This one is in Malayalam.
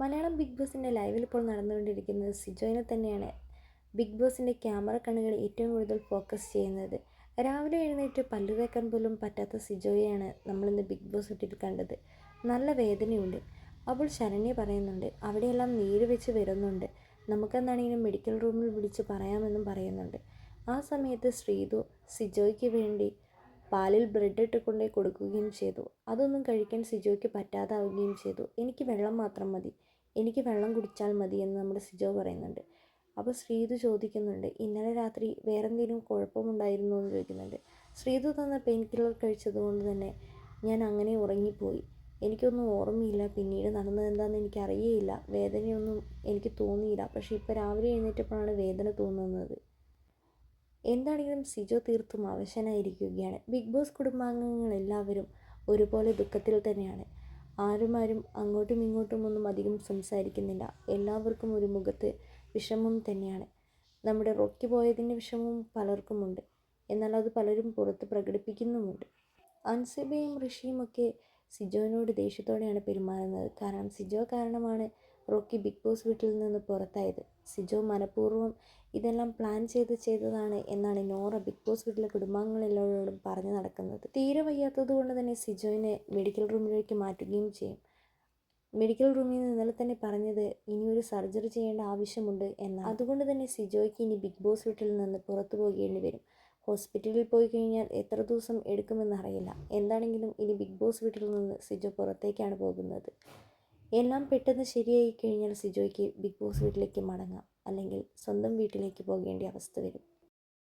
മലയാളം ബിഗ് ബോസിന്റെ ലൈവിൽ ഇപ്പോൾ നടന്നുകൊണ്ടിരിക്കുന്നത് സിജോയിനെ തന്നെയാണ്. ബിഗ് ബോസിന്റെ ക്യാമറ കണ്ണുകൾ ഏറ്റവും കൂടുതൽ ഫോക്കസ് ചെയ്യുന്നത്. രാവിലെ എഴുന്നേറ്റ് പല്ലു തേക്കാൻ പോലും പറ്റാത്ത സിജോയെയാണ് നമ്മളിന്ന് ബിഗ് ബോസ് ഇട്ടിട്ട് കണ്ടത്. നല്ല വേദനയുണ്ട്. അപ്പോൾ ശരണ്യ പറയുന്നുണ്ട് അവിടെയെല്ലാം നീര് വെച്ച് വരുന്നുണ്ട്. നമുക്കെന്നാണെങ്കിലും മെഡിക്കൽ റൂമിൽ വിളിച്ച് പറയാമെന്നും പറയുന്നുണ്ട്. ആ സമയത്ത് ശ്രീതു സിജോയ്ക്ക് വേണ്ടി പാലിൽ ബ്രെഡ് ഇട്ട് കൊണ്ടേ കൊടുക്കുകയും ചെയ്തു. അതൊന്നും കഴിക്കാൻ സിജോയ്ക്ക് പറ്റാതാവുകയും ചെയ്തു. എനിക്ക് വെള്ളം മാത്രം മതി. എനിക്ക് വെള്ളം കുടിച്ചാൽ മതി എന്ന് നമ്മുടെ സിജോ പറയുന്നുണ്ട്. അപ്പോൾ ശ്രീതു ചോദിക്കുന്നുണ്ട് ഇന്നലെ രാത്രി വേറെന്തെങ്കിലും കുഴപ്പമുണ്ടായിരുന്നു എന്ന് ചോദിക്കുന്നുണ്ട്. ശ്രീതു തന്ന പെയിൻ കില്ലർ കഴിച്ചതുകൊണ്ട് തന്നെ ഞാൻ അങ്ങനെ ഉറങ്ങിപ്പോയി. എനിക്കൊന്നും ഓർമ്മയില്ല പിന്നീട് നടന്നത് എന്താണെന്ന് എനിക്കറിയേയില്ല. വേദനയൊന്നും എനിക്ക് തോന്നിയില്ല. പക്ഷേ ഇപ്പോൾ രാവിലെ എഴുന്നേറ്റപ്പോഴാണ് വേദന തോന്നുന്നത്. എന്താണെങ്കിലും സിജോ തീർത്തും അവശനായിരിക്കുകയാണ്. ബിഗ് ബോസ് കുടുംബാംഗങ്ങളെല്ലാവരും ഒരുപോലെ ദുഃഖത്തിൽ തന്നെയാണ്. ആരുമാരും അങ്ങോട്ടും ഇങ്ങോട്ടും ഒന്നും അധികം സംസാരിക്കുന്നില്ല. എല്ലാവർക്കും ഒരു മുഖത്ത് വിഷമം തന്നെയാണ്. നമ്മുടെ റോക്കി പോയതിന്റെ വിഷമവും പലർക്കുമുണ്ട്. എന്നാൽ അത് പലരും പുറത്ത് പ്രകടിപ്പിക്കുന്നുമുണ്ട്. അൻസിബയും ഋഷിയും ഒക്കെ സിജോനോട് ദേഷ്യത്തോടെയാണ് പെരുമാറുന്നത്. കാരണം സിജോ കാരണമാണ് റോക്കി ബിഗ് ബോസ് വീട്ടിൽ നിന്ന് പുറത്തായത്. സിജോ മനഃപൂർവം ഇതെല്ലാം പ്ലാൻ ചെയ്ത് ചെയ്തതാണ് എന്നാണ് നോറ ബിഗ് ബോസ് വീട്ടിലെ കുടുംബാംഗങ്ങളെല്ലാവരോടും പറഞ്ഞു നടക്കുന്നത്. തീരെ വയ്യാത്തത് കൊണ്ട് തന്നെ സിജോയിനെ മെഡിക്കൽ റൂമിലേക്ക് മാറ്റുകയും ചെയ്യും. മെഡിക്കൽ റൂമിൽ നിന്ന് ഇന്നലെ തന്നെ പറഞ്ഞത് ഇനി ഒരു സർജറി ചെയ്യേണ്ട ആവശ്യമുണ്ട് എന്നാണ്. അതുകൊണ്ട് തന്നെ സിജോയ്ക്ക് ഇനി ബിഗ് ബോസ് വീട്ടിൽ നിന്ന് പുറത്തു പോകേണ്ടി വരും. ഹോസ്പിറ്റലിൽ പോയി കഴിഞ്ഞാൽ എത്ര ദിവസം എടുക്കുമെന്നറിയില്ല എന്താണെങ്കിലും ഇനി ബിഗ് ബോസ് വീട്ടിൽ നിന്ന് സിജോ പുറത്തേക്കാണ് പോകുന്നത്. എല്ലാം പെട്ടെന്ന് ശരിയായി കഴിഞ്ഞാൽ സിജോയ്ക്ക് ബിഗ് ബോസ് വീട്ടിലേക്ക് മടങ്ങാം. അല്ലെങ്കിൽ സ്വന്തം വീട്ടിലേക്ക് പോകേണ്ട അവസ്ഥ വരും.